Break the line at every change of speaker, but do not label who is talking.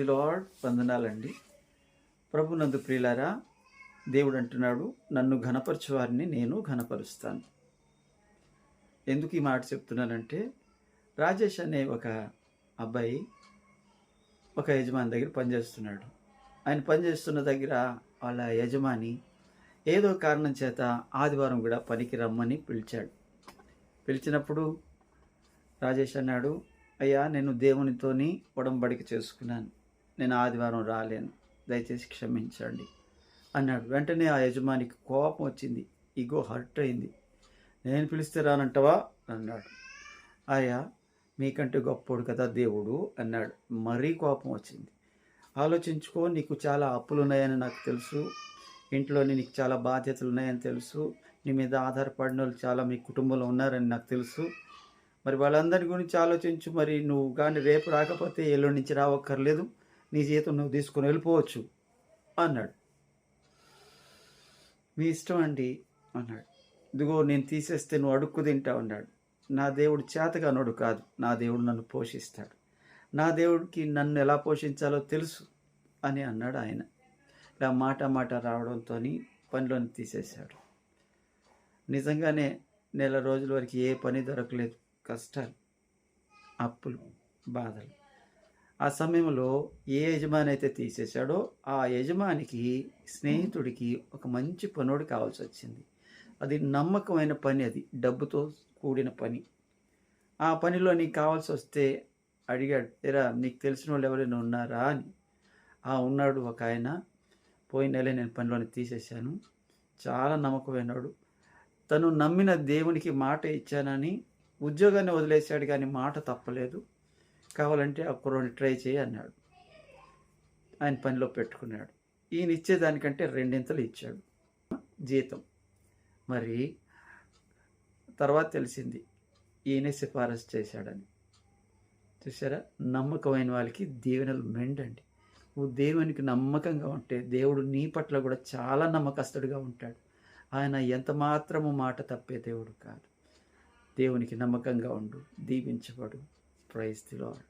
The lord వందనాలండి. ప్రభు నందు ప్రియులారా దేవుడు అంటున్నాడు నన్ను ఘనపరచువారిని నేను ఘనపరుస్తాను. ఎందుకు ఈ మాట చెప్తున్నానంటే రాజేష్ అనే ఒక అబ్బాయి ఒక యజమాని దగ్గర పనిచేస్తున్నాడు. ఆయన పనిచేస్తున్న దగ్గర వాళ్ళ యజమాని ఏదో కారణం చేత ఆదివారం కూడా పనికి రమ్మని పిలిచాడు. పిలిచినప్పుడు రాజేష్ అన్నాడు అయ్యా నేను దేవునితోని ఉడంబడిక చేసుకున్నాను. నేను ఆదివారం రాలేను. దయచేసి క్షమించండి అన్నాడు. వెంటనే ఆ యజమానికి కోపం వచ్చింది. ఇగో హర్ట్ అయింది. నేను పిలిస్తే రానంటవా? అన్నాడు. ఆయా మీకంటే గొప్పోడు కదా దేవుడు అన్నాడు. మరీ కోపం వచ్చింది. ఆలోచించుకో నీకు చాలా అప్పులు ఉన్నాయని నాకు తెలుసు. ఇంట్లోని నీకు చాలా బాధ్యతలు ఉన్నాయని తెలుసు. నీ మీద ఆధారపడిన వాళ్ళు చాలా మీ కుటుంబంలో ఉన్నారని నాకు తెలుసు. మరి వాళ్ళందరి గురించి ఆలోచించు. మరి నువ్వు కానీ రేపు రాకపోతే ఎల్లుండి నుంచి రావక్కర్లేదు. నీ జీతం నువ్వు తీసుకొని వెళ్ళిపోవచ్చు అన్నాడు. మీ ఇష్టం అండి అన్నాడు. ఇదిగో నేను తీసేస్తే నువ్వు అడుక్కు తింటావు అన్నాడు. నా దేవుడు చేతగానోడు కాదు నా దేవుడు నన్ను పోషిస్తాడు. నా దేవుడికి నన్ను ఎలా పోషించాలో తెలుసు అని అన్నాడు ఆయన. ఇలా మాట మాట రావడంతో పనిలోని తీసేశాడు. నిజంగానే నెల రోజుల వరకు ఏ పని దొరకలేదు. కష్టాలు అప్పులు బాధలు. ఆ సమయంలో ఏ యజమాని అయితే తీసేశాడో ఆ యజమానికి స్నేహితుడికి ఒక మంచి పనోడు కావాల్సి వచ్చింది. అది నమ్మకమైన పని అది డబ్బుతో కూడిన పని. ఆ పనిలో నీకు కావాల్సి వస్తే అడిగాడు ఎరా నీకు తెలిసిన వాళ్ళు ఎవరైనా ఉన్నారా? అని. ఆ ఉన్నాడు ఒక ఆయన. పోయిన నెల నేను పనిలోని తీసేశాను. చాలా నమ్మకమైనవాడు. తను నమ్మిన దేవునికి మాట ఇచ్చానని ఉద్యోగాన్ని వదిలేశాడు కానీ మాట తప్పలేదు. కావాలంటే ఆ కుర్రోని ట్రై చేయి అన్నాడు. ఆయన పనిలో పెట్టుకున్నాడు. ఈయన ఇచ్చేదానికంటే రెండింతలు ఇచ్చాడు. జీతం. మరి తర్వాత తెలిసింది ఈయనే సిఫారసు చేశాడని. చూసారా నమ్మకమైన వాళ్ళకి దీవెనలు మెండండి. నువ్వు దేవునికి నమ్మకంగా ఉంటే దేవుడు నీ పట్ల కూడా చాలా నమ్మకస్తుడిగా ఉంటాడు. ఆయన ఎంత మాత్రము మాట తప్పే దేవుడు కాదు. దేవునికి నమ్మకంగా ఉండు దీవించబడు. Praise the lord